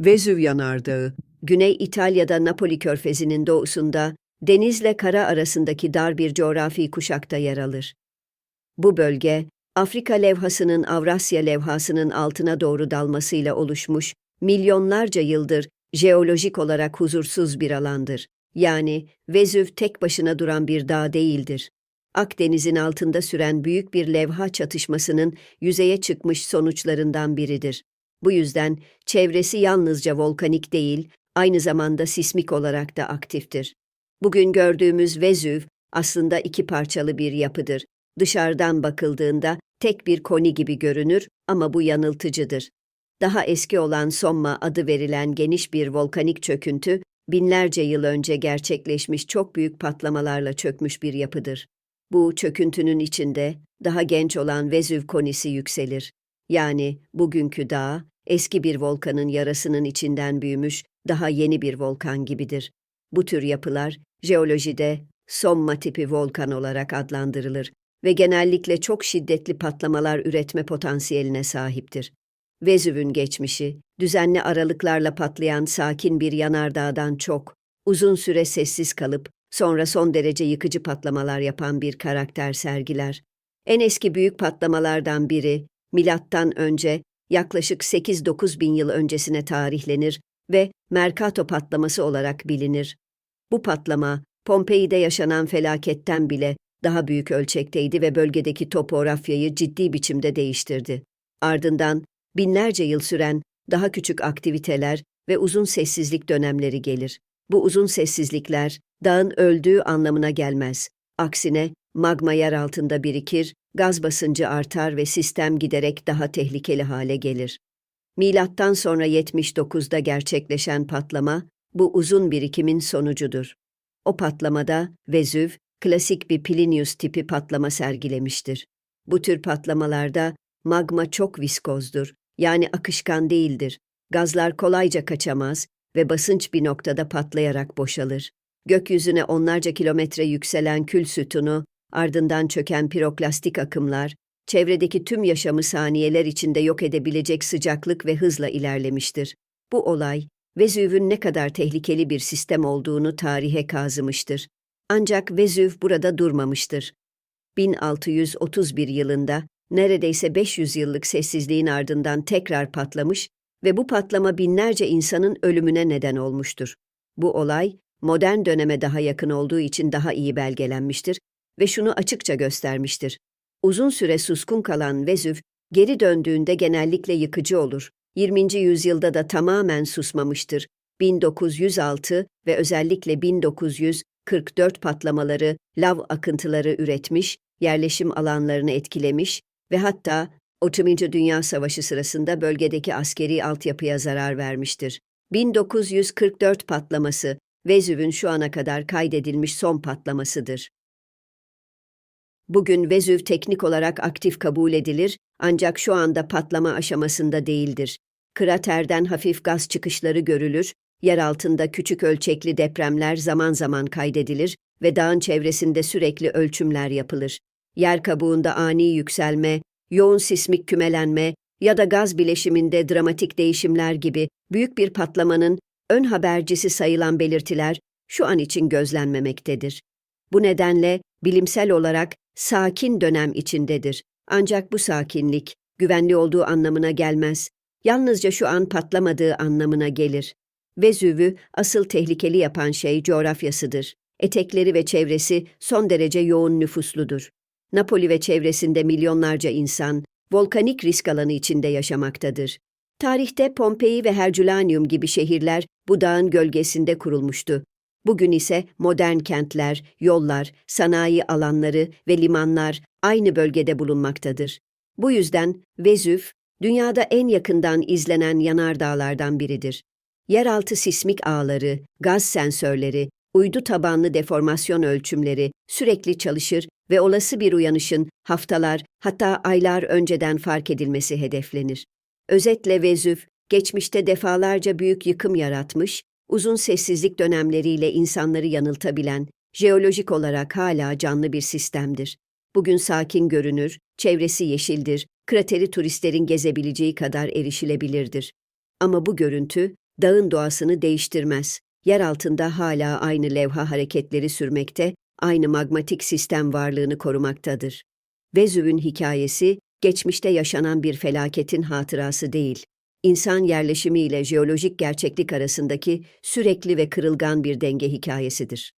Vezüv Yanardağı, Güney İtalya'da Napoli körfezinin doğusunda, denizle kara arasındaki dar bir coğrafi kuşakta yer alır. Bu bölge, Afrika levhasının Avrasya levhasının altına doğru dalmasıyla oluşmuş, milyonlarca yıldır jeolojik olarak huzursuz bir alandır. Yani Vezüv tek başına duran bir dağ değildir. Akdeniz'in altında süren büyük bir levha çatışmasının yüzeye çıkmış sonuçlarından biridir. Bu yüzden çevresi yalnızca volkanik değil, aynı zamanda sismik olarak da aktiftir. Bugün gördüğümüz Vezüv aslında iki parçalı bir yapıdır. Dışarıdan bakıldığında tek bir koni gibi görünür ama bu yanıltıcıdır. Daha eski olan Somma adı verilen geniş bir volkanik çöküntü, binlerce yıl önce gerçekleşmiş çok büyük patlamalarla çökmüş bir yapıdır. Bu çöküntünün içinde daha genç olan Vezüv konisi yükselir. Yani bugünkü dağ, eski bir volkanın yarasının içinden büyümüş, daha yeni bir volkan gibidir. Bu tür yapılar, jeolojide somma tipi volkan olarak adlandırılır ve genellikle çok şiddetli patlamalar üretme potansiyeline sahiptir. Vezüv'ün geçmişi, düzenli aralıklarla patlayan sakin bir yanardağdan çok, uzun süre sessiz kalıp sonra son derece yıkıcı patlamalar yapan bir karakter sergiler. En eski büyük patlamalardan biri, milattan önce yaklaşık 8-9 bin yıl öncesine tarihlenir ve Mercato patlaması olarak bilinir. Bu patlama, Pompei'de yaşanan felaketten bile daha büyük ölçekteydi ve bölgedeki topografyayı ciddi biçimde değiştirdi. Ardından binlerce yıl süren daha küçük aktiviteler ve uzun sessizlik dönemleri gelir. Bu uzun sessizlikler dağın öldüğü anlamına gelmez. Aksine magma yer altında birikir, gaz basıncı artar ve sistem giderek daha tehlikeli hale gelir. Milattan sonra 79'da gerçekleşen patlama bu uzun birikimin sonucudur. O patlamada Vezüv klasik bir Plinius tipi patlama sergilemiştir. Bu tür patlamalarda magma çok viskozdur, yani akışkan değildir. Gazlar kolayca kaçamaz ve basınç bir noktada patlayarak boşalır. Gökyüzüne onlarca kilometre yükselen kül sütunu, ardından çöken piroklastik akımlar, çevredeki tüm yaşamı saniyeler içinde yok edebilecek sıcaklık ve hızla ilerlemiştir. Bu olay, Vezüv'ün ne kadar tehlikeli bir sistem olduğunu tarihe kazımıştır. Ancak Vezüv burada durmamıştır. 1631 yılında neredeyse 500 yıllık sessizliğin ardından tekrar patlamış ve bu patlama binlerce insanın ölümüne neden olmuştur. Bu olay, modern döneme daha yakın olduğu için daha iyi belgelenmiştir ve şunu açıkça göstermiştir. Uzun süre suskun kalan Vezüv, geri döndüğünde genellikle yıkıcı olur. 20. yüzyılda da tamamen susmamıştır. 1906 ve özellikle 1944 patlamaları, lav akıntıları üretmiş, yerleşim alanlarını etkilemiş ve hatta Otominci Dünya Savaşı sırasında bölgedeki askeri altyapıya zarar vermiştir. 1944 patlaması, Vezüv'ün şu ana kadar kaydedilmiş son patlamasıdır. Bugün Vezüv teknik olarak aktif kabul edilir ancak şu anda patlama aşamasında değildir. Kraterden hafif gaz çıkışları görülür, yer altında küçük ölçekli depremler zaman zaman kaydedilir ve dağın çevresinde sürekli ölçümler yapılır. Yer kabuğunda ani yükselme, yoğun sismik kümelenme ya da gaz bileşiminde dramatik değişimler gibi büyük bir patlamanın ön habercisi sayılan belirtiler şu an için gözlenmemektedir. Bu nedenle bilimsel olarak sakin dönem içindedir. Ancak bu sakinlik güvenli olduğu anlamına gelmez. Yalnızca şu an patlamadığı anlamına gelir. Vezüv'ü asıl tehlikeli yapan şey coğrafyasıdır. Etekleri ve çevresi son derece yoğun nüfusludur. Napoli ve çevresinde milyonlarca insan volkanik risk alanı içinde yaşamaktadır. Tarihte Pompei ve Herculaneum gibi şehirler bu dağın gölgesinde kurulmuştu. Bugün ise modern kentler, yollar, sanayi alanları ve limanlar aynı bölgede bulunmaktadır. Bu yüzden Vezüv, dünyada en yakından izlenen yanardağlardan biridir. Yeraltı sismik ağları, gaz sensörleri, uydu tabanlı deformasyon ölçümleri sürekli çalışır ve olası bir uyanışın haftalar hatta aylar önceden fark edilmesi hedeflenir. Özetle Vezüv, geçmişte defalarca büyük yıkım yaratmış, uzun sessizlik dönemleriyle insanları yanıltabilen, jeolojik olarak hala canlı bir sistemdir. Bugün sakin görünür, çevresi yeşildir, krateri turistlerin gezebileceği kadar erişilebilirdir. Ama bu görüntü, dağın doğasını değiştirmez. Yer altında hala aynı levha hareketleri sürmekte, aynı magmatik sistem varlığını korumaktadır. Vezüv'ün hikayesi, geçmişte yaşanan bir felaketin hatırası değil, insan yerleşimi ile jeolojik gerçeklik arasındaki sürekli ve kırılgan bir denge hikayesidir.